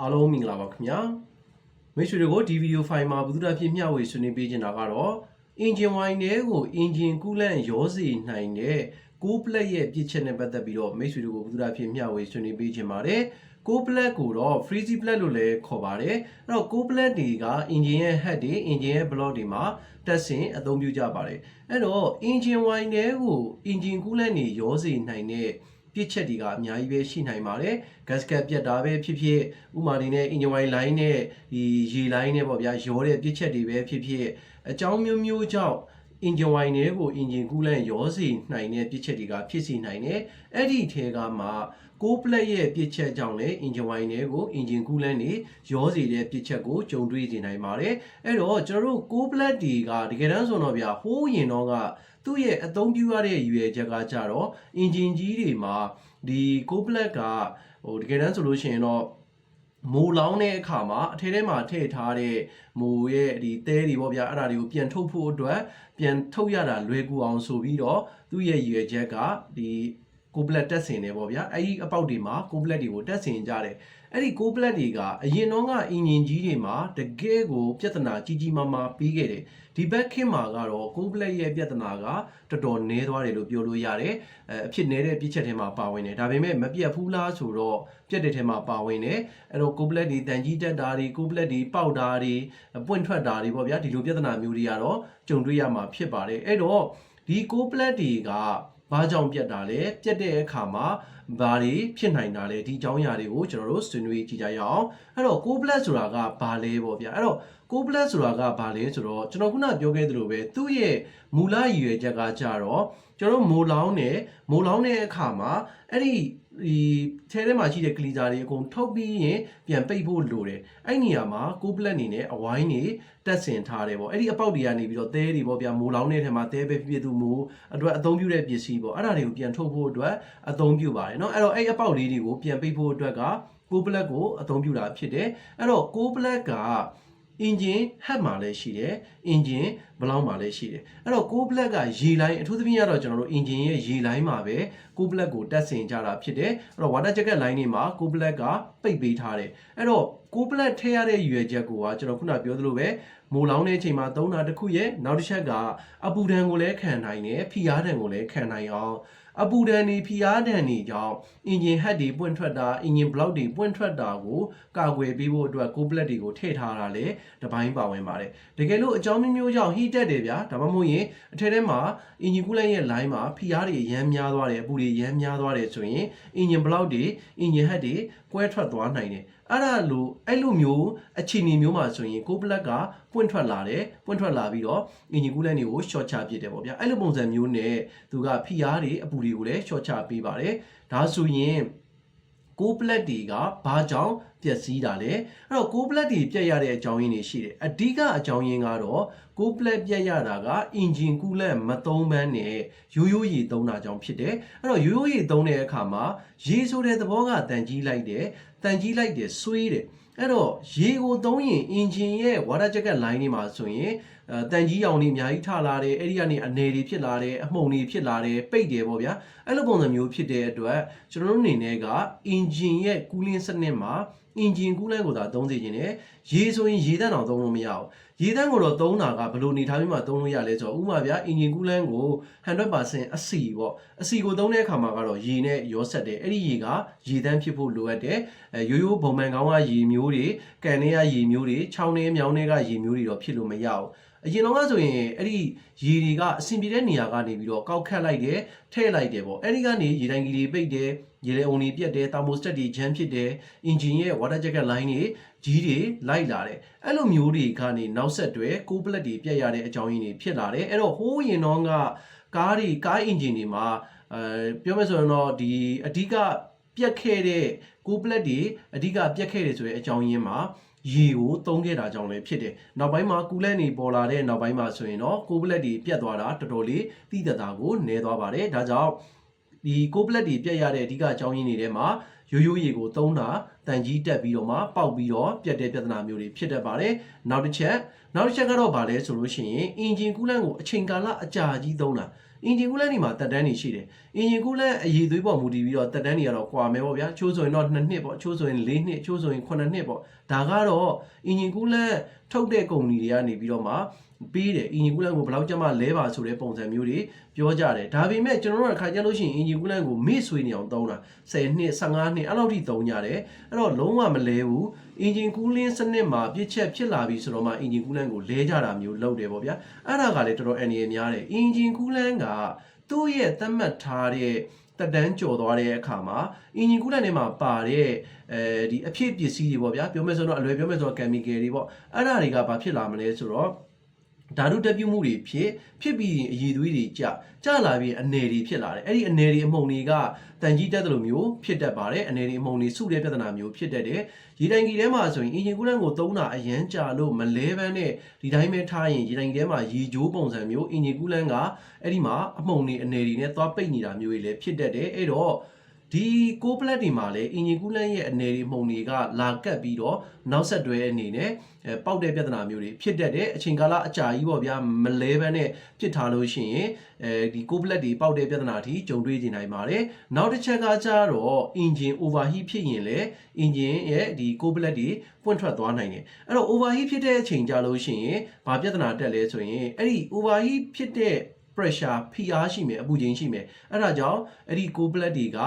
အားလုံးမင်္ဂလာပါခင်ဗျာမိတ်ဆွေတို့ဒီဗီဒီယိုဖိုင်မှာဘုဒ္ဓဖြစ်မျှဝေဆွေးနွေးပေးချင်တာကတော့ engine wine တွေကို engine coolant ရောစေနိုင်တဲ့ကိုပလက်ရဲ့ပြစ်ချက်နဲ့ပတ်သက်ပြီးတော့မိတ်ဆွေတို့ကိုဘုဒ္ဓဖြစ်မျှဝေဆွေးနွေးပေးချင်ပါတယ်ကိုပလက်ကိုတော့ freezy plat လို့လည်းခေါ်ပါတယ်အဲ့တော့ကိုပလက်တွေက engine ရဲ့ head တွေ engine ရဲ့ block တွေမှာတက်ဆင်အသုံးပြုကြပါတယ်အဲ့တော့ engine wine တွေကို engine coolant တွေရောစေနိုင်တဲ့ ပြစ်ချက်တွေကအများကြီးပဲရှိနိုင်ပါတယ်။ gasket ပြတ်တာပဲဖြစ်ဖြစ်ဥမာဒီနဲ့ engine wine line နဲ့ဒီရေ line နဲ့ပေါ့ဗျာရောတဲ့ပြစ်ချက်တွေပဲဖြစ်ဖြစ်အကြောင်းမျိုးမျိုးကြောင့် engine wine တွေကို engine coolant ရောစေနိုင်တဲ့ပြစ်ချက်တွေကဖြစ်စီနိုင်တယ်။အဲ့ဒီထဲကမှကိုပလက်ရဲ့ပြစ်ချက်ကြောင့်လည်း engine wine တွေကို engine coolant တွေရောစေတဲ့ပြစ်ချက်ကိုကြုံတွေ့စေနိုင်ပါတယ်။အဲ့တော့ကျွန်တော်တို့ကိုပလက်တွေကတကယ်တမ်းဆိုတော့ဗျာဟိုးရင်တော့က သူ့ရဲ့အသုံးပြုရတဲ့ရွယ်ချက်ကကြတော့ engine ကြီးတွေမှာဒီကိုပလက်ကဟိုတကယ်တမ်းဆိုလို့ရှိရင်တော့မိုးလောင်းတဲ့အခါမှာအထဲထဲမှာထည့်ထားတဲ့မိုးရဲ့ဒီသဲတွေပေါ့ဗျာအဲ့ဒါတွေကိုပြန်ထုတ်ဖို့အတွက်ပြန်ထုတ်ရတာလွယ်ကူအောင်ဆိုပြီးတော့သူ့ရဲ့ရွယ်ချက်ကဒီ ကိုပလက်တက်ဆင်တယ်ပေါ့ဗျာအဲ့ဒီအပေါက်တွေမှာကိုပလက်တွေကိုတက်ဆင်ကြတယ်အဲ့ဒီကိုပလက်တွေကအရင်တော့ကအင်ဂျင်ကြီးတွေမှာတကယ်ကိုပြဿနာကြီးကြီးမားမားပြီးခဲ့တယ်ဒီဘက်ခေတ်မှာကတော့ကိုပလက်ရဲ့ပြဿနာကတော်တော်နည်းသွားတယ်လို့ပြောလို့ရတယ်အဲအဖြစ်နေတဲ့ပြစ်ချက်ထဲမှာပါဝင်တယ်ဒါပေမဲ့မပြတ်ဘူးလားဆိုတော့ပြတ်တဲ့ထဲမှာပါဝင်တယ်အဲ့တော့ကိုပလက်တွေတန်ကြီးတက်တာတွေကိုပလက်တွေပေါက်တာတွေပွင့်ထွက်တာတွေပေါ့ဗျာဒီလိုပြဿနာမျိုးတွေကတော့ကြုံတွေ့ရမှာဖြစ်ပါတယ်အဲ့တော့ဒီကိုပလက်တွေက ဘာကြောင့်ပြတ်တာလဲပြတ်တဲ့အခါမှာဘာတွေဖြစ်နိုင်တာလဲဒီအကြောင်းအရာတွေကိုကျွန်တော်တို့ဆွေးနွေးကြည့်ကြရအောင်အဲ့တော့ကိုပလက်ဆိုတာကဘာလဲပေါ့ဗျာအဲ့တော့ကိုပလက်ဆိုတာကဘာလဲဆိုတော့ကျွန်တော်ခုနပြောခဲ့သလိုပဲသူ့ရဲ့မူလရည်ရွယ်ချက်ကကြတော့ကျွန်တော်မိုးလောင်းနဲ့မိုးလောင်းတဲ့အခါမှာအဲ့ဒီ ဒီထဲထဲမှာရှိတဲ့ကလီဇာတွေအကုန်ထုတ်ပြီးရင်ပြန်ပိတ်ဖို့လိုတယ်အဲ့နေရာမှာကိုပလက်အနေနဲ့အဝိုင်းနေတက်ဆင်ထားတယ်ပေါ့အဲ့ဒီအပေါက်တွေကနေပြီးတော့သဲတွေပေါ့ဗျာမိုးလောင်းတဲ့ထဲမှာသဲပဲဖြစ်ဖြစ်သူမိုးအတွက်အသုံးပြုတဲ့ပစ္စည်းပေါ့အဲ့ဒါတွေကိုပြန်ထုတ်ဖို့အတွက်အသုံးပြုပါတယ်เนาะအဲ့တော့အဲ့အပေါက်လေးတွေကိုပြန်ပိတ်ဖို့အတွက်ကကိုပလက်ကိုအသုံးပြုတာဖြစ်တယ်အဲ့တော့ကိုပလက်က engine head မှာလည်းရှိတယ် engine block မှာလည်းရှိတယ်အဲ့တော့ကို black ကရေလိုင်းအထူးသဖြင့်ကတော့ကျွန်တော်တို့ engine ရဲ့ရေလိုင်းမှာပဲကို black ကိုတက်ဆင်ကြတာဖြစ်တယ်အဲ့တော့ water jacket line တွေမှာကို black ကပိတ်ပေးထားတယ်အဲ့တော့ကို black ထည့်ရတဲ့ရွယ်ချက်ကိုကကျွန်တော်ခုနပြောသလိုပဲမိုးလောင်းတဲ့အချိန်မှာသုံးတာတစ်ခုရဲ့နောက်တစ်ချက်က အပူဒဏ်ကိုလည်းခံနိုင်တယ်ဖိအားဒဏ်ကိုလည်းခံနိုင်အောင် အပူဒဏ်တွေဖိအားဒဏ်တွေကြောင့် engine head တွေပွင့်ထွက်တာ engine block တွေပွင့်ထွက်တာကိုကာကွယ်ပေးဖို့အတွက်ကို black တွေကိုထည့်ထားတာလေတပိုင်းပါဝင်ပါတယ်တကယ်လို့အကြောင်းမျိုးမျိုးကြောင့် heat တက်တယ်ဗျာဒါမှမဟုတ်ရင်အထက်ထဲမှာ engine coolant ရဲ့ line မှာဖိအားတွေရမ်းများသွားတယ်အပူတွေရမ်းများသွားတယ်ဆိုရင် engine block တွေ engine head တွေကွဲထွက်သွားနိုင်တယ် အဲ့ဒါလိုအဲ့လိုမျိုးအခြေအနေမျိုးမှာဆိုရင်ကိုပလက်ကပွင့်ထွက်လာတယ်ပွင့်ထွက်လာပြီးတော့အင်ဂျင်ကူးလန့်တွေကို short ချပစ်တယ်ပေါ့ဗျာအဲ့လိုပုံစံမျိုးနဲ့သူကဖိအားတွေအပူတွေကိုလည်း short ချပေးပါတယ်ဒါဆိုရင်ကိုပလက်တွေကဘာကြောင့် ပျက်စီးတာလဲအဲ့တော့ကိုပလက်တွေပြတ်ရတဲ့အကြောင်းရင်းတွေရှိတယ်အဓိကအကြောင်းရင်းကတော့ကိုပလက်ပြတ်ရတာကအင်ဂျင်ကူးလက်မသုံးဘန်းနဲ့ရိုးရိုးရေသုံးတာကြောင့်ဖြစ်တယ်အဲ့တော့ရိုးရိုးရေသုံးတဲ့အခါမှာရေဆိုတဲ့သဘောကတန်ကြီးလိုက်တယ်တန်ကြီးလိုက်တယ်ဆွေးတယ်အဲ့တော့ရေကိုသုံးရင်အင်ဂျင်ရဲ့ water jacket line တွေမှာဆိုရင်အဲတန်ကြီးရောင်တွေအများကြီးထလာတယ်အဲ့ဒီကနေအနေတွေဖြစ်လာတယ်အမှုန်တွေဖြစ်လာတယ်ပိတ်တယ်ပေါ့ဗျာအဲ့လိုပုံစံမျိုးဖြစ်တဲ့အတွက်ကျွန်တော်တို့အနေနဲ့ကအင်ဂျင်ရဲ့ cooling စနစ်မှာ အင်ဂျင်ကူးလန့်ကိုသာသုံးစေခြင်းနဲ့ရေဆိုရင်ရေတန့်အောင်သုံးလို့မရဘူးရေတန့်ကိုတော့သုံးတာကဘယ်လိုနေထားပြီးမှသုံးလို့ရလဲဆိုတော့ဥပမာဗျာအင်ဂျင်ကူးလန့်ကို100%အစီပေါ့အစီကိုသုံးတဲ့အခါမှာကတော့ရေနဲ့ရောဆက်တယ်အဲ့ဒီရေကရေတန့်ဖြစ်ဖို့လိုအပ်တယ်အဲရိုးရိုးဘုံမှန်ကောင်းကရေမျိုးတွေကန်ထဲကရေမျိုးတွေချောင်းထဲမြောင်းထဲကရေမျိုးတွေတော့ဖြစ်လို့မရဘူးအရင်တော့ကဆိုရင်အဲ့ဒီရေတွေကအဆင်ပြေတဲ့နေရာကနေပြီးတော့ကောက်ခတ်လိုက်တယ်ထည့်လိုက်တယ်ပေါ့အဲ့ဒီကနေရေတိုင်ကြီးတွေပိတ်တယ် ရေလေအုံတွေပြတ်တယ်တာမိုစတက်တွေဂျမ်းဖြစ်တယ်အင်ဂျင်ရဲ့ water jacket line တွေကြီးတွေလိုက်လာတယ်အဲ့လိုမျိုးတွေကနေနောက်ဆက်တွဲကိုပလက်တွေပြတ်ရတဲ့အကြောင်းရင်းတွေဖြစ်လာတယ်အဲ့တော့ဟိုးရင်တော့ကကားတွေကားအင်ဂျင်တွေမှာအဲပြောမယ်ဆိုရင်တော့ဒီအဓိကပြတ်ခဲ့တဲ့ကိုပလက်တွေအဓိကပြတ်ခဲ့တယ်ဆိုတဲ့အကြောင်းရင်းမှာရေကိုသုံးခဲ့တာကြောင့်လည်းဖြစ်တယ်။နောက်ပိုင်းမှာကူလက်နေပေါ်လာတဲ့နောက်ပိုင်းမှာဆိုရင်တော့ကိုပလက်တွေပြတ်သွားတာတော်တော်လေးတိတတာကိုနည်းသွားပါတယ်။ဒါကြောင့် ဒီကိုပလက်တွေပြတ်ရတဲ့အဓိကအကြောင်းရင်းတွေထဲမှာရိုးရိုးရေကိုသုံးတာ တန်ကြီးတက်ပြီးတော့မှပေါက်ပြီးတော့ပြတ်တဲ့ပြဿနာမျိုးတွေဖြစ်တတ်ပါတယ်။နောက်တစ်ချက်နောက်တစ်ချက်ကတော့ဗာလဲဆိုလို့ရှိရင်အင်ဂျင်ကူလန့်ကိုအချိန်ကာလအကြာကြီးသုံးတာအင်ဂျင်ကူလန့်ဒီမှာတက်တန်းနေရှိတယ်အင်ဂျင်ကူလန့်အည်သွေးပေါ်မူတည်ပြီးတော့တက်တန်းတွေကတော့ကွာမယ်ပေါ့ဗျာချိုးဆိုရင်တော့2နှစ်ပေါ့ချိုးဆိုရင်4နှစ်ချိုးဆိုရင်9နှစ်ပေါ့ဒါကတော့အင်ဂျင်ကူလန့်ထုတ်တဲ့ကုမ္ပဏီတွေကနေပြီးတော့မှပေးတယ်အင်ဂျင်ကူလန့်ကိုဘယ်လောက်ကျမှလဲပါဆိုတဲ့ပုံစံမျိုးတွေပြောကြတယ်ဒါပေမဲ့ကျွန်တော်တို့ကခါကြလို့ရှိရင်အင်ဂျင်ကူလန့်ကိုမေ့ဆွေးနေအောင်သုံးတာ10နှစ်15နှစ်အဲ့လောက်ထိသုံးကြတယ်အဲ့တော့လုံးဝမလဲဘူးအင်ဂျင်ကူးလင်းစနစ်မှာပြစ်ချက်ဖြစ်လာပြီဆိုတော့မှအင်ဂျင်ကူးလန်းကိုလဲကြတာမျိုးလုပ်တယ်ပေါ့ဗျာအဲ့ဒါကလည်းတော်တော်အန္တရာယ်များတယ်အင်ဂျင်ကူးလန်းကသူ့ရဲ့သတ်မှတ်ထားတဲ့တက်တန်းကြော်သွားတဲ့အခါမှာအင်ဂျင်ကူးလန်းထဲမှာပါတဲ့အဲဒီအဖြစ်ပစ္စည်းတွေပေါ့ဗျာပြောမယ်ဆိုတော့အလွယ်ပြောမယ်ဆိုတော့ chemical တွေပေါ့အဲ့ဒါတွေကဘာဖြစ်လာမလဲဆိုတော့ ဓာတုတက်ပြုတ်မှုတွေဖြစ်ဖြစ်ပြီးရင်အရည်သွေးတွေကျကျလာပြီးအနေတွေဖြစ်လာတယ်အဲ့ဒီအနေတွေအမှုန်တွေကတန်ကြီးတက်တယ်လို့မျိုးဖြစ်တတ်ပါတယ်အနေတွေအမှုန်တွေစုတဲ့ပြဿနာမျိုးဖြစ်တတ်တယ်ရေတိုင်ကြီးထဲမှာဆိုရင်အင်ဂျင်ကူလန့်ကိုသုံးတာအရန်ကြာလို့မလဲပန်းနဲ့ဒီတိုင်းပဲထားရင်ရေတိုင်ကြီးထဲမှာရေကြိုးပုံစံမျိုးအင်ဂျင်ကူလန့်ကအဲ့ဒီမှာအမှုန်တွေအနေတွေနဲ့သွားပိတ်နေတာမျိုးတွေလည်းဖြစ်တတ်တယ်အဲ့တော့ ဒီကိုပလက်တွေမှာလည်းအင်ဂျင်ကူလန့်ရဲ့အနေတွေမှုန်တွေကလာကပ်ပြီးတော့နောက်ဆက်တွဲအနေနဲ့အဲပေါက်တဲ့ပြဿနာမျိုးတွေဖြစ်တတ်တယ်အချိန်ကာလအကြာကြီးပေါ့ဗျာမလဲပန်းနဲ့ဖြစ်ထားလို့ရှိရင်အဲဒီကိုပလက်တွေပေါက်တဲ့ပြဿနာအထိကြုံတွေ့နေနိုင်ပါတယ်နောက်တစ်ချက်ကကြတော့ engine overheat ဖြစ်ရင်လည်း engine ရဲ့ဒီကိုပလက်တွေပွင့်ထွက်သွားနိုင်တယ်အဲ့တော့ overheat ဖြစ်တဲ့အချိန်ကြာလို့ရှိရင်ဘာပြဿနာတက်လဲဆိုရင်အဲ့ဒီ overheat ဖြစ်တဲ့ pressure ဖိအားရှိမယ်အပူချိန်ရှိမယ်အဲ့ဒါကြောင့်အဲ့ဒီကိုပလက်တွေက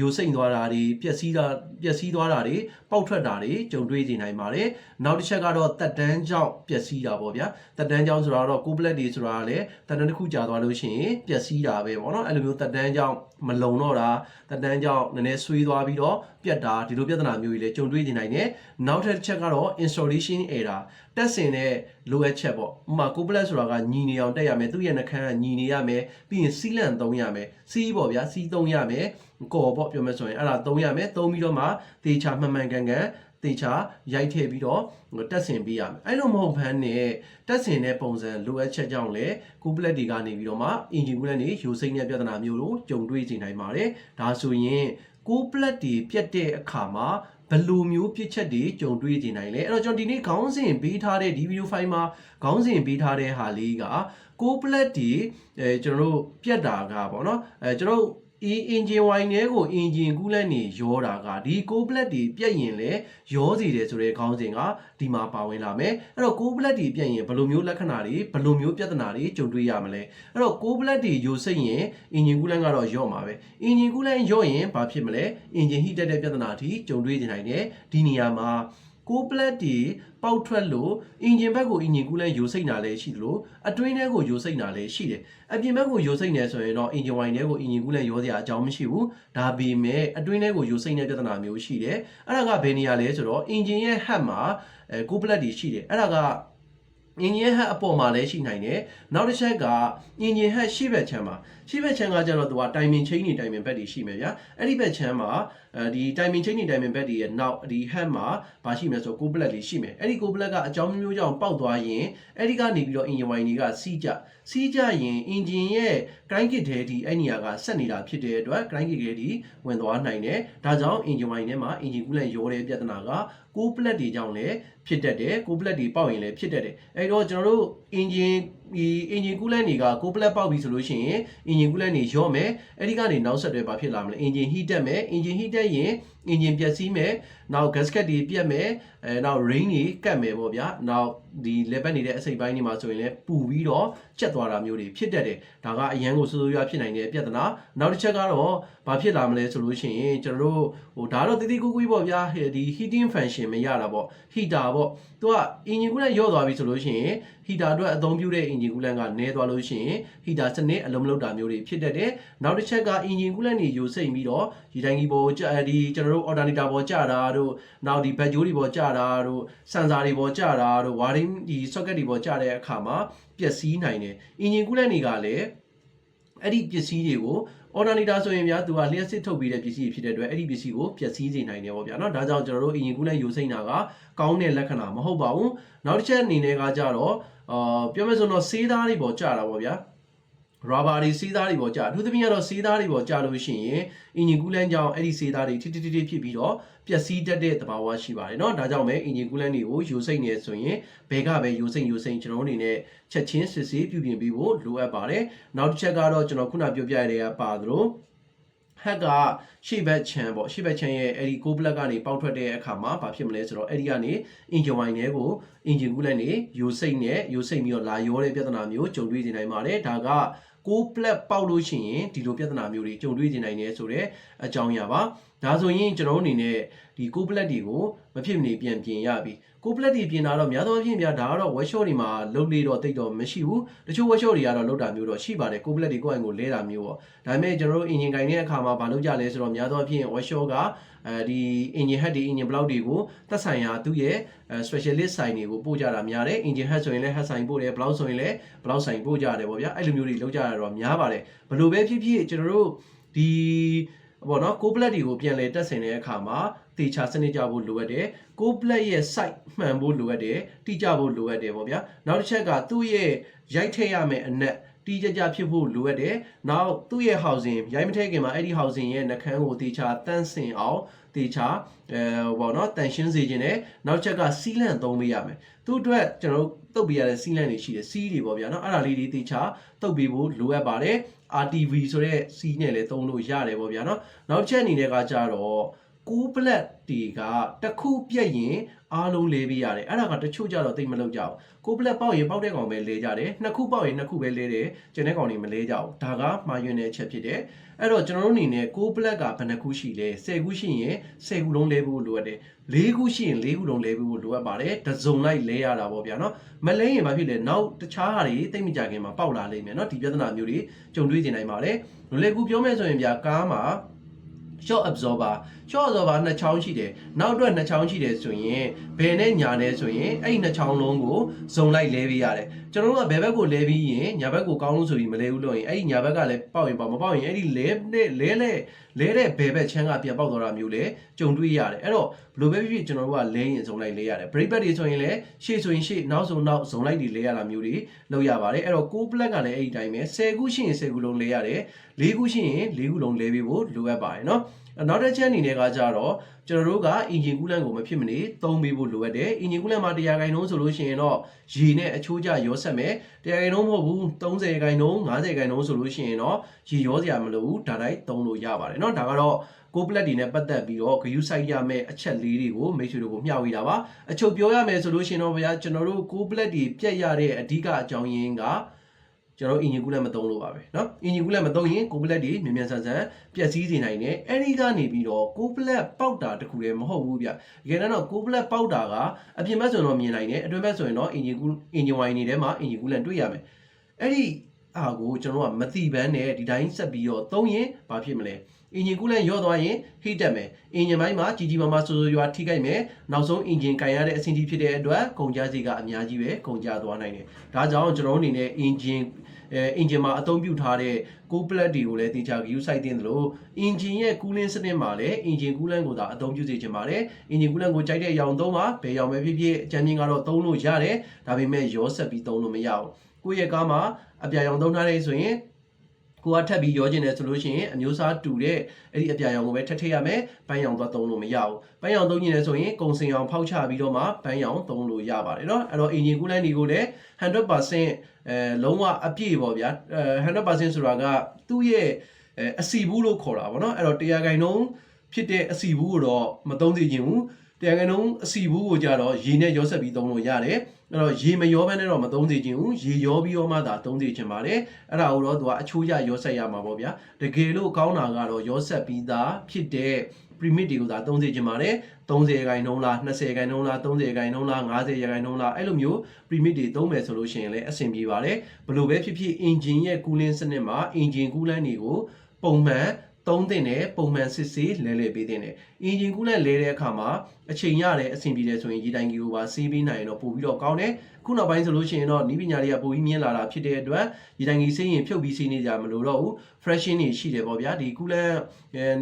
ယိုစိမ့်သွားတာတွေပျက်စီးတာပျက်စီးသွားတာတွေပေါက်ထွက်တာတွေကြုံတွေ့နေနိုင်ပါတယ်နောက်တစ်ချက်ကတော့တက်တန်းကြောင့်ပျက်စီးတာပေါ့ဗျာတက်တန်းကြောင့်ဆိုတာတော့ကိုပလက်တွေဆိုတာကလည်းတက်တန်းတစ်ခုကြာသွားလို့ရှိရင်ပျက်စီးတာပဲပေါ့နော်အဲ့လိုမျိုးတက်တန်းကြောင့်မလုံတော့တာတက်တန်းကြောင့်နည်းနည်းဆွေးသွားပြီးတော့ပြတ်တာဒီလိုပြဿနာမျိုးတွေလည်းကြုံတွေ့နေနိုင်တယ်နောက်ထပ်တစ်ချက်ကတော့ installation error တက်စင်တဲ့လိုအပ်ချက်ပေါ့ဥပမာကိုပလက်ဆိုတာကညီနေအောင်တက်ရမယ်သူ့ရဲ့နှခမ်းကညီနေရမယ်ပြီးရင်စီလန့်သုံးရမယ်စီးပေါ့ဗျာစီးသုံးရမယ် ကော်ပေါ့ပြောမယ်ဆိုရင်အဲ့ဒါသုံးရမယ်သုံးပြီးတော့မှတေချာမှန်မှန်ကန်ကန်တေချာရိုက်ထည့်ပြီးတော့တက်ဆင်ပေးရမယ်အဲ့လိုမဟုတ်ဘန်းနဲ့တက်ဆင်တဲ့ပုံစံလိုအပ်ချက်ကြောင့်လည်းကိုပလက်တွေကနေပြီးတော့မှအင်ဂျင်ကူလက်တွေယိုစိမ့်တဲ့ပြဿနာမျိုးကိုကြုံတွေ့နေနိုင်ပါတယ်ဒါဆိုရင်ကိုပလက်တွေပြတ်တဲ့အခါမှာဘယ်လိုမျိုးပြစ်ချက်တွေကြုံတွေ့နေနိုင်လဲအဲ့တော့ကျွန်တော်ဒီနေ့ခေါင်းစဉ်ပေးထားတဲ့ဒီဗီဒီယိုဖိုင်မှာခေါင်းစဉ်ပေးထားတဲ့ဟာလေးကကိုပလက်တွေအဲကျွန်တော်တို့ပြတ်တာကပေါ့နော်အဲကျွန်တော်တို့ အင်အင်ဂျင်ဝိုင်ထဲကိုအင်ဂျင်ကူးလက်နေရောတာကဒီကိုပလက်တွေပြက်ရင်လည်းရောစီတယ်ဆိုတဲ့ခေါင်းစဉ်ကဒီမှာပါဝင်လာမယ်အဲ့တော့ကိုပလက်တွေပြက်ရင်ဘယ်လိုမျိုးလက္ခဏာတွေဘယ်လိုမျိုးပြဿနာတွေကြုံတွေ့ရမလဲအဲ့တော့ကိုပလက်တွေယိုစိတ်ရင်အင်ဂျင်ကူးလန့်ကတော့ရော့မှာပဲအင်ဂျင်ကူးလန့်ရော့ရင်ဘာဖြစ်မလဲအင်ဂျင်ဟီတက်တဲ့ပြဿနာအထိကြုံတွေ့နေနိုင်တယ်ဒီနေရာမှာ ကိုပလက်တွေပေါက်ထွက်လို့အင်ဂျင်ဘက်ကိုအင်ဂျင်ကူးလန့်ယိုစိတ်တာလည်းရှိသလိုအတွင်းထဲကိုယိုစိတ်တာလည်းရှိတယ်အပြင်ဘက်ကိုယိုစိတ်နေဆိုရင်တော့အင်ဂျင်ဝိုင်ထဲကိုအင်ဂျင်ကူးလန့်ရောစရာအကြောင်းမရှိဘူးဒါပေမဲ့အတွင်းထဲကိုယိုစိတ်တဲ့ပြဿနာမျိုးရှိတယ်အဲ့ဒါကဘယ်နေရာလဲဆိုတော့အင်ဂျင်ရဲ့ဟတ်မှာအဲကိုပလက်တွေရှိတယ်အဲ့ဒါကအင်ဂျင်ဟတ်အပေါ်မှာလည်းရှိနိုင်တယ်နောက်တစ်ချက်ကအင်ဂျင်ဟတ်ရှေ့ဘက်ချမ်းမှာရှေ့ဘက်ချမ်းကကျတော့သူကတိုင်မင်ချင်းနေတိုင်မင်ဘက်တွေရှိမယ်ဗျာအဲ့ဒီဘက်ချမ်းမှာအဲဒီတိုင်မင်ချင်းနေတိုင်မင်ဘက်တွေရဲ့နောက်ဒီဟတ်မှာဘာရှိမလဲဆိုကိုပလက်လေးရှိမယ်အဲ့ဒီကိုပလက်ကအကြောင်းမျိုးကြောင့်ပေါက်သွားရင်အဲ့ဒီကနေပြီးတော့အင်ဂျင်ဝိုင်တွေကစီးကြစီးကြရင်အင်ဂျင်ရဲ့ grind kit ထဲဒီအဲ့နေရာကဆက်နေတာဖြစ်တဲ့အတွက် grind kit ထဲဒီဝင်သွားနိုင်တယ်ဒါကြောင့်အင်ဂျင်ဝိုင်ထဲမှာအင်ဂျင်ကူးလန့်ရောတဲ့ပြဿနာကကိုပလက်တွေကြောင့်လည်းဖြစ်တတ်တယ်ကိုပလက်တွေပေါက်ရင်လည်းဖြစ်တတ်တယ်အဲ့တော့ကျွန်တော်တို့အင်ဂျင် ဒီအင်ဂျင်ကူးလန့်တွေကကိုပလက်ပေါက်ပြီဆိုလို့ရှိရင်အင်ဂျင်ကူးလန့်တွေရော့မယ်အဲ့ဒီကနေနောက်ဆက်တွဲဘာဖြစ်လာမလဲအင်ဂျင်ဟီတက်မယ်အင်ဂျင်ဟီတက်ရင်အင်ဂျင်ပျက်စီးမယ်နောက် gasket တွေပြတ်မယ်အဲနောက် rain တွေကတ်မယ်ပေါ့ဗျာနောက်ဒီလေပတ်နေတဲ့အစိပ်ပိုင်းတွေမှာဆိုရင်လည်းပူပြီးတော့ကျက်သွားတာမျိုးတွေဖြစ်တတ်တယ်ဒါကအရန်ကိုဆိုးဆိုးရွားဖြစ်နိုင်တဲ့ပြဿနာနောက်တစ်ချက်ကတော့ဘာဖြစ်လာမလဲဆိုလို့ရှိရင်ကျွန်တော်တို့ဟိုဒါတော့တိတိကူးကူးပေါ့ဗျာဒီ heating function မရတာပေါ့ heater ပေါ့သူကအင်ဂျင်ကူးလန့်ရော့သွားပြီဆိုလို့ရှိရင် heater အတွက်အသုံးပြုတဲ့အင်ဂျင်ကူးလန့်ကနည်းသွားလို့ရှိရင် heater စနစ်အလုံးမလုံးတာမျိုးတွေဖြစ်တတ်တယ်နောက်တစ်ချက်ကအင်ဂျင်ကူးလန့်တွေယူစိမ့်ပြီးတော့ဒီတိုင်းကြီးပေါ်ကြဒီကျွန်တော်တို့ alternator ပေါ်ကြတာတို့နောက်ဒီဘက်ဂျိုးတွေပေါ်ကြတာတို့စန်ဆာတွေပေါ်ကြတာတို့ wiring ဒီ socket တွေပေါ်ကြတဲ့အခါမှာပျက်စီးနိုင်တယ်အင်ဂျင်ကူးလန့်တွေကလည်းအဲ့ဒီပစ္စည်းတွေကို alternator ဆိုရင်ဗျာသူကလျှက်စစ်ထုတ်ပြီးတဲ့ပစ္စည်းဖြစ်တဲ့အတွက်အဲ့ဒီပစ္စည်းကိုဖျက်ဆီးစေနိုင်တယ်ပေါ့ဗျာနော်ဒါကြောင့်ကျွန်တော်တို့အင်ဂျင်ကူးနဲ့ယိုစိမ့်တာကကောင်းတဲ့လက္ခဏာမဟုတ်ပါဘူးနောက်တစ်ချက်အနေနဲ့ကကြတော့အာပြောမယ်ဆိုတော့စေးသားတွေပေါ်ကြတာပေါ့ဗျာ ရာဘာတွေစေးသားတွေပေါ်ကြာအထူးသဖြင့်ကတော့စေးသားတွေပေါ်ကြာလို့ရှိရင်အင်ဂျင်ကူးလန်းကြောင့်အဲ့ဒီစေးသားတွေထိထိထိထိဖြစ်ပြီးတော့ ပျက်စီးတတ်တဲ့သဘာဝရှိပါတယ်เนาะဒါကြောင့်ပဲအင်ဂျင်ကူလန့်တွေကိုယူစိတ်နေဆိုရင်ဘယ်ကပဲယူစိတ်ယူစိတ်ကျွန်တော်တို့အနေနဲ့ချက်ချင်းစစ်ဆေးပြုပြင်ပေးဖို့လိုအပ်ပါတယ်နောက်တစ်ချက်ကတော့ကျွန်တော်ခုနပြောပြရတဲ့ကပါသလိုဟက်ကရှေ့ဘက်ချန်ပေါ့ရှေ့ဘက်ချန်ရဲ့အဲ့ဒီကိုပလက်ကနေပေါက်ထွက်တဲ့အခါမှာဘာဖြစ်မလဲဆိုတော့အဲ့ဒီကနေအင်ဂျင်ဝိုင်တွေကိုအင်ဂျင်ကူလန့်နေယူစိတ်နဲ့ယူစိတ်ပြီးတော့လာရောတဲ့ပြဿနာမျိုးကြုံတွေ့နေနိုင်ပါတယ်ဒါက ကိုပလက်ပေါက်လို့ရှိရင်ဒီလိုပြဿနာမျိုးတွေကြုံတွေ့နေနိုင်တယ်ဆိုတော့အကြောင်းအရာပါ ဒါဆိုရင်ကျွန်တော်တို့အနေနဲ့ဒီကိုပလက်တွေကိုမဖြစ်မနေပြန်ပြင်ရပြီကိုပလက်တွေပြင်တာတော့များသောအားဖြင့်များဒါကတော့ workshop တွေမှာလုပ်လေတော့တိတ်တော့မရှိဘူးတချို့ workshop တွေကတော့လုပ်တာမျိုးတော့ရှိပါတယ်ကိုပလက်တွေကိုယ့်အင်ကိုလဲတာမျိုးပေါ့ဒါပေမဲ့ကျွန်တော်တို့ engine ကင်တဲ့အခါမှာမလုပ်ကြလဲဆိုတော့များသောအားဖြင့် workshop ကအဲဒီ engine head တွေ engine block တွေကိုသက်ဆိုင်ရာသူ့ရဲ့ specialist ဆိုင်တွေကိုပို့ကြတာများတယ် engine head ဆိုရင်လည်း head ဆိုင်ပို့တယ် block ဆိုရင်လည်း block ဆိုင်ပို့ကြတယ်ပေါ့ဗျာအဲ့လိုမျိုးတွေလုပ်ကြရတော့များပါတယ်ဘယ်လိုပဲဖြစ်ဖြစ်ကျွန်တော်တို့ဒီ ပေါ့နော်ကိုပလက်တွေကိုပြန်လဲတက်ဆင်တဲ့အခါမှာတေချာစနစ်ကြဖို့လိုအပ်တယ်ကိုပလက်ရဲ့ site မှန်ဖို့လိုအပ်တယ်တိကျဖို့လိုအပ်တယ်ပေါ့ဗျာနောက်တစ်ချက်ကသူ့ရဲ့ရိုက်ထည့်ရမယ့်အနက်တီးကြကြဖြစ်ဖို့လိုအပ်တယ်။နောက်သူ့ရဲ့ housing ရိုင်းမထည့်ခင်မှာအဲ့ဒီ housing ရဲ့နှခမ်းကိုတေချာတန့်စင်အောင်တေချာအဲဘောနော်တန်ရှင်းစေခြင်းနဲ့နောက်ချက်ကစီးလန့်သုံးပေးရမယ်။သူ့အတွက်ကျွန်တော် တို့တုတ်ပေးရတဲ့စီးလန့်တွေရှိတယ်စီးတွေပေါ့ဗျာနော်အဲ့ဒါလေးတွေတေချာတုတ်ပေးဖို့လိုအပ်ပါတယ်။ RTV ဆိုတဲ့စီးနဲ့လည်းသုံးလို့ရတယ်ပေါ့ဗျာနော်။နောက်ချက်အနေနဲ့ကကြတော့ ကိုပလက်တွေကတစ်ခုပြက်ရင်အားလုံးလဲပေးရတယ်အဲ့ဒါကတချို့ကြတော့တိတ်မလုပ်ကြဘူးကိုပလက်ပေါက်ရင်ပေါက်တဲ့ကောင်ပဲလဲကြတယ်နှစ်ခုပေါက်ရင်နှစ်ခုပဲလဲတယ်ကျန်တဲ့ကောင်တွေမလဲကြဘူးဒါကမှားယွင်းတဲ့အချက်ဖြစ်တယ်အဲ့တော့ကျွန်တော်တို့အနေနဲ့ကိုပလက်ကဘယ်နှခုရှိလဲ10ခုရှိရင်10ခုလုံးလဲဖို့လိုအပ်တယ်၄ခုရှိရင်၄ခုလုံးလဲဖို့လိုအပ်ပါတယ်တစုံလိုက်လဲရတာပေါ့ဗျာနော်မလဲရင်ဘာဖြစ်လဲနောက်တခြားဟာတွေတိတ်မကြခင်မှာပေါက်လာလိမ့်မယ်နော်ဒီပြဿနာမျိုးတွေကြုံတွေ့နေနိုင်ပါတယ်လွယ်ကူပြောမယ်ဆိုရင်ဗျာကားမှာ short absorber short absorber နှစ်ချောင်းရှိတယ်နောက်အတွက်နှစ်ချောင်းရှိတယ်ဆိုရင်ဘယ်နဲ့ညာနဲ့ဆိုရင်အဲ့ဒီနှစ်ချောင်းလုံးကိုဇုံလိုက်လဲပေးရတယ်ကျွန်တော်တို့ကဘယ်ဘက်ကိုလဲပြီးရင်ညာဘက်ကိုကောင်းလို့ဆိုပြီးမလဲဘူးလို့ရင်အဲ့ဒီညာဘက်ကလည်းပေါက်ရင်ပေါက်မပေါက်ရင်အဲ့ဒီလဲနဲ့လဲလဲလဲတဲ့ဘယ်ဘက်ချမ်းကပြန်ပေါက်သွားတာမျိုးလဲကြုံတွေ့ရတယ်အဲ့တော့ဘလိုပဲဖြစ်ဖြစ်ကျွန်တော်တို့ကလဲရင်ဇုံလိုက်လဲရတယ် brake pad တွေဆိုရင်လည်းရှေ့ဆိုရင်ရှေ့နောက်ဆိုနောက်ဇုံလိုက်တွေလဲရတာမျိုးတွေလုပ်ရပါတယ်အဲ့တော့ကို plug ကလည်းအဲ့ဒီတိုင်းပဲ10ခုရှိရင်10ခုလုံးလဲရတယ်၄ခုရှိရင်၄ခုလုံးလဲပေးဖို့လိုအပ်ပါတယ်နော် နောက်တစ်ချက်အနေနဲ့ကကြတော့ကျွန်တော်တို့ကအင်ဂျင်ကူးလန့်ကိုမဖြစ်မနေသုံးပေးဖို့လိုအပ်တယ်အင်ဂျင်ကူးလန့်မှာ100ခိုင်နှုန်းဆိုလို့ရှိရင်တော့ရေနဲ့အချိုးကျရောဆက်မယ်100ခိုင်နှုန်းမဟုတ်ဘူး30ခိုင်နှုန်း50ခိုင်နှုန်းဆိုလို့ရှိရင်တော့ရေရောစရာမလိုဘူးဒါတိုင်းသုံးလို့ရပါတယ်เนาะဒါကတော့ကိုပလက်တွေနဲ့ပတ်သက်ပြီးတော့ဂယူဆိုင်ရမယ့်အချက်လေးတွေကိုမိတ်ဆွေတို့ကိုမျှဝေတာပါအချုပ်ပြောရမယ်ဆိုလို့ရှိရင်တော့ဗျာကျွန်တော်တို့ကိုပလက်တွေပြက်ရတဲ့အဓိကအကြောင်းရင်းက ကျွန်တော်အင်ဂျင်ကူးလက်မသုံးလို့ပါပဲเนาะအင်ဂျင်ကူးလက်မသုံးရင်ကိုပလက်တွေမြန်မြန်ဆန်ဆန်ပျက်စီးစေနိုင်တယ်အဲ့ဒီကနေပြီးတော့ကိုပလက်ပေါက်တာတခုတည်းမဟုတ်ဘူးဗျတကယ်တော့ကိုပလက်ပေါက်တာကအပြင်ဘက်ဆိုရင်တော့မြင်နိုင်တယ်အတွင်းဘက်ဆိုရင်တော့အင်ဂျင်ကူးအင်ဂျင်ဝိုင်နေထဲမှာအင်ဂျင်ကူးလက်တွေ့ရမယ်အဲ့ဒီအားကိုကျွန်တော်ကမတိပန်းနဲ့ဒီတိုင်းဆက်ပြီးတော့သုံးရင်ဘာဖြစ်မလဲ အင်ဂျင်ကူးလန့်ရော့သွားရင်ဟိတက်မယ်အင်ဂျင်ပိုင်းမှာကြီးကြီးမားမားဆူဆူရွာထိခိုက်မယ်နောက်ဆုံးအင်ဂျင်ကန်ရတဲ့အဆင့်ကြီးဖြစ်တဲ့အတွက်ကုန်ကြစည်ကအများကြီးပဲကုန်ကြသွားနိုင်တယ်ဒါကြောင့်ကျွန်တော်တို့အနေနဲ့အင်ဂျင်အဲအင်ဂျင်မှာအသုံးပြုထားတဲ့ကိုပလက်တွေကိုလည်းတေချာ view site တင်သလိုအင်ဂျင်ရဲ့ cooling စနစ်မှာလည်းအင်ဂျင် coolant ကိုသာအသုံးပြုစေချင်ပါတယ်အင်ဂျင် coolant ကိုကြိုက်တဲ့အရောင်သုံးပါဘယ်ရောင်ပဲဖြစ်ဖြစ်အချမ်းမြင်ကတော့သုံးလို့ရတယ်ဒါပေမဲ့ရောဆက်ပြီးသုံးလို့မရဘူးကိုယ့်ရဲ့ကားမှာအပြာရောင်သုံးထားတဲ့ဆိုရင် ကိုကထပ်ပြီးရောကျင်တယ်ဆိုလို့ရှိရင်အမျိုးအစားတူတဲ့အဲ့ဒီအပြာရောင်ကိုပဲထပ်ထည့်ရမယ်။ပန်းရောင်သွားသုံးလို့မရဘူး။ပန်းရောင်သုံးနေတယ်ဆိုရင်ကုံစင်ရောင်ဖောက်ချပြီးတော့မှပန်းရောင်သုံးလို့ရပါတယ်နော်။အဲ့တော့အင်ဂျင်ကူလန့်ဒီကိုလည်း100%အဲလုံးဝအပြည့်ပေါ့ဗျာ။အဲ100%ဆိုတာကသူ့ရဲ့အစီဘူးလို့ခေါ်တာပေါ့နော်။အဲ့တော့တရားခိုင်နှုန်းဖြစ်တဲ့အစီဘူးကိုတော့မသုံးစေချင်ဘူး။ တရားခိုင်နှုန်းအစီဘူးကိုကြတော့ရေနဲ့ရောဆက်ပြီးသုံးလို့ရတယ်။အဲ့တော့ရေမရောဘဲနဲ့တော့မသုံးစေချင်ဘူးရေရောပြီးတော့မှသာသုံးစေချင်ပါတယ်အဲ့ဒါကိုတော့သူကအချိုးရရောဆက်ရမှာပေါ့ဗျာတကယ်လို့ကောင်းတာကတော့ရောဆက်ပြီးသားဖြစ်တဲ့ premix တွေကိုသာသုံးစေချင်ပါတယ်30ခိုင်နှုန်းလား20ခိုင်နှုန်းလား30ခိုင်နှုန်းလား50ခိုင်နှုန်းလားအဲ့လိုမျိုး premix တွေသုံးမယ်ဆိုလို့ရှိရင်လည်းအဆင်ပြေပါတယ်ဘယ်လိုပဲဖြစ်ဖြစ် engine ရဲ့ cooling စနစ်မှာ engine coolant တွေကိုပုံမှန် သုံးတင်တယ်ပုံမှန်စစ်ဆေးလဲလဲပေးတင်တယ်အင်ဂျင်ကူးလက်လဲတဲ့အခါမှာအချိန်ရတယ်အဆင်ပြေတယ်ဆိုရင်ရေတိုင်ကြီးကိုပါဆေးပေးနိုင်ရင်တော့ပို့ပြီးတော့ကောင်းတယ်ခုနောက်ပိုင်းဆိုလို့ရှိရင်တော့ဤပညာတွေကပိုပြီးမြင်လာတာဖြစ်တဲ့အတွက်ရေတိုင်ကြီးဆေးရင်ဖြုတ်ပြီးဆေးနေကြမလို့တော့ဘူး freshin တွေရှိတယ်ပေါ့ဗျာဒီကူးလက်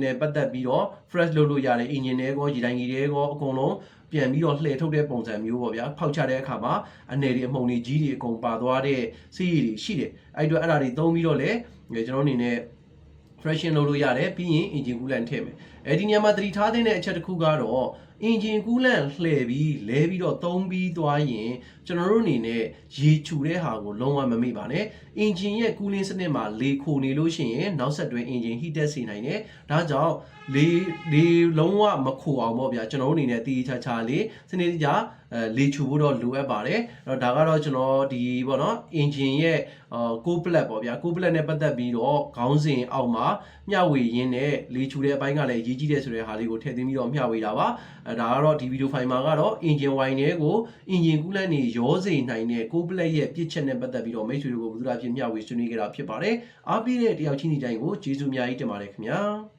နဲ့ပတ်သက်ပြီးတော့ fresh လုပ်လို့ရတယ်အင်ဂျင်တွေကောရေတိုင်ကြီးတွေကောအကုန်လုံးပြန်ပြီးတော့လှည့်ထုတ်တဲ့ပုံစံမျိုးပေါ့ဗျာဖောက်ချတဲ့အခါမှာအနေတွေအမှုန်တွေကြီးတွေအကုန်ပါသွားတဲ့ဆေးရည်တွေရှိတယ်အဲ့အတွက်အဲ့ဒါတွေသုံးပြီးတော့လေကျွန်တော်အနေနဲ့ freshen လုပ်လို့ရတယ်ပြီးရင် engine coolant ထည့်မယ်အဲဒီနေရာမှာသတိထားသင့်တဲ့အချက်တစ်ခုကတော့ engine coolant လှည့်ပြီးလဲပြီးတော့သုံးပြီးသွားရင်ကျွန်တော်တို့အနေနဲ့ရေချူတဲ့ဟာကိုလုံးဝမမေ့ပါနဲ့ engine ရဲ့ cooling စနစ်မှာလေခိုနေလို့ရှိရင်နောက်ဆက်တွဲ engine heat တက်စေနိုင်တယ်ဒါကြောင့်လေလေလုံးဝမခိုအောင်ပေါ့ဗျာကျွန်တော်တို့အနေနဲ့တီးချာချာလေးစနစ်တကျအဲလေချူဖို့တော့လိုအပ်ပါတယ်အဲ့တော့ဒါကတော့ကျွန်တော်ဒီပေါ့နော် engine ရဲ့အာကိုပလက်ပေါ့ဗျာကိုပလက်နဲ့ပတ်သက်ပြီးတော့ခေါင်းစဉ်အောက်မှာ မျှဝေရင်းနဲ့လေချူတဲ့အပိုင်းကလည်းရေးကြည့်တဲ့ဆိုတဲ့ဟာလေးကိုထည့်သွင်းပြီးတော့မျှဝေတာပါအဲဒါကတော့ဒီဗီဒီယိုဖိုင်မှာကတော့ engine wine တွေကို engine coolant တွေရောစေနိုင်တဲ့ကိုပလက်ရဲ့ပြစ်ချက်နဲ့ပတ်သက်ပြီးတော့မိတ်ဆွေတို့ကိုဘုရားဖြစ်မျှဝေဆွေးနွေးကြတာဖြစ်ပါတယ်အားပြည့်တဲ့တယောက်ချင်းစီတိုင်းကိုကျေးဇူးအများကြီးတင်ပါတယ်ခင်ဗျာ